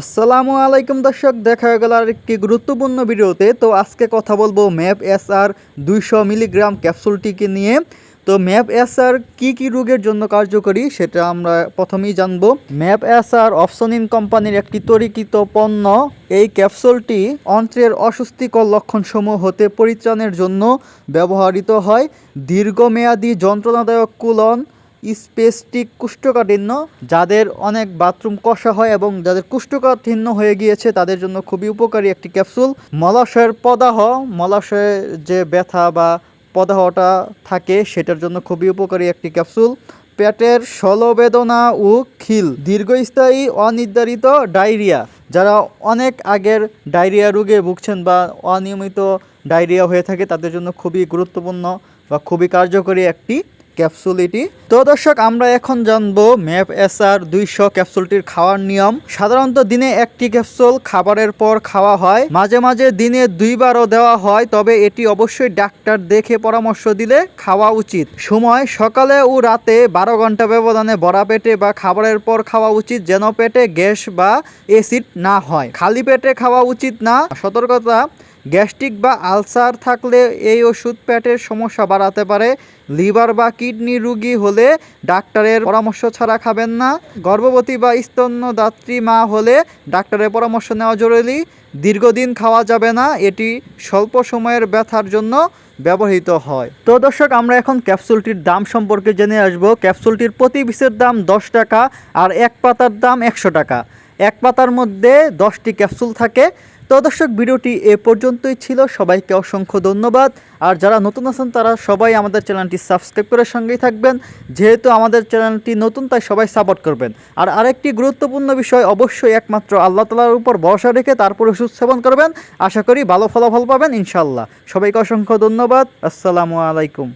আসসালামু আলাইকুম দর্শক, দেখা গেল আরেকটি গুরুত্বপূর্ণ ভিডিওতে। তো আজকে কথা বলব ম্যাপ এস আর দুইশো মিলিগ্রাম ক্যাপসুলটিকে নিয়ে। তো ম্যাপ এস আর কী কী রোগের জন্য কার্যকরী সেটা আমরা প্রথমেই জানব। ম্যাপ এস আর অপশনিন কোম্পানির একটি তরিকিত পণ্য। এই ক্যাপসুলটি অন্ত্রের অস্বস্তিকর লক্ষণসমূহ হতে পরিত্রাণের জন্য ব্যবহৃত হয়। দীর্ঘমেয়াদী যন্ত্রণাদায়ক কুলন স্পেস্টিক কুষ্ঠকাঠিন্য, যাদের অনেক বাথরুম কষা হয় এবং যাদের কুষ্ঠকাঠিন্য হয়ে গিয়েছে, তাদের জন্য খুবই উপকারী একটি ক্যাপসুল। মলাশয়ের পদাহ মলাশয়ের যে ব্যথা বা পদাহটা থাকে, সেটার জন্য খুবই উপকারী একটি ক্যাপসুল। পেটের ষলবেদনা ও খিল, দীর্ঘস্থায়ী অনির্ধারিত ডায়রিয়া। যারা অনেক আগের ডায়রিয়া রোগে ভুগছেন বা অনিয়মিত ডায়রিয়া হয়ে থাকে, তাদের জন্য খুবই গুরুত্বপূর্ণ বা খুবই কার্যকরী একটি ক্যাপসুল এটি তো দর্শক, আমরা এখন জানব ম্যাপ এসআর দুইশো ক্যাপসুলটির খাওয়ার নিয়ম। সাধারণত দিনে একটি ক্যাপসুল খাবারের পর খাওয়া হয়। মাঝে মাঝে দিনে দুইবারও দেওয়া হয়, তবে এটি অবশ্যই ডাক্তার দেখে পরামর্শ দিলে খাওয়া উচিত। সময় সকালে ও রাতে বারো ঘণ্টা ব্যবধানে বড়া পেটে বা খাবারের পর খাওয়া উচিত, যেন পেটে গ্যাস বা অ্যাসিড না হয়। খালি পেটে খাওয়া উচিত না। সতর্কতা গ্যাস্ট্রিক বা আলসার থাকলে এই ওষুধ পেটের সমস্যা বাড়াতে পারে। লিভার বা কিডনি রোগী হলে ডাক্তারের পরামর্শ ছাড়া খাবেন না। গর্ভবতী বা স্তন্যদাত্রী মা হলে ডাক্তারের পরামর্শ নেওয়া জরুরি। দীর্ঘদিন খাওয়া যাবে না, এটি স্বল্প সময়ের ব্যথার জন্য ব্যবহৃত হয়। তো দর্শক, আমরা এখন ক্যাপসুলটির দাম সম্পর্কে জেনে আসব। ক্যাপসুলটির প্রতি পিসের দাম দশ টাকা আর এক পাতার দাম একশো টাকা। এক পাতার মধ্যে দশটি ক্যাপসুল থাকে। তো দর্শক, ভিডিওটি এ পর্যন্তই ছিল। সবাইকে অসংখ্য ধন্যবাদ। আর যারা নতুন আছেন, তারা সবাই আমাদের চ্যানেলটি সাবস্ক্রাইব করে সঙ্গেই থাকবেন। যেহেতু আমাদের চ্যানেলটি নতুন, তাই সবাই সাপোর্ট করবেন। আর আরেকটি গুরুত্বপূর্ণ বিষয়, অবশ্যই একমাত্র আল্লাহ তালার উপর ভরসা রেখে তারপর সেবন করবেন। আশা করি ভালো ফলাফল পাবেন ইনশাল্লাহ সবাইকে অসংখ্য ধন্যবাদ। আসসালামু আলাইকুম।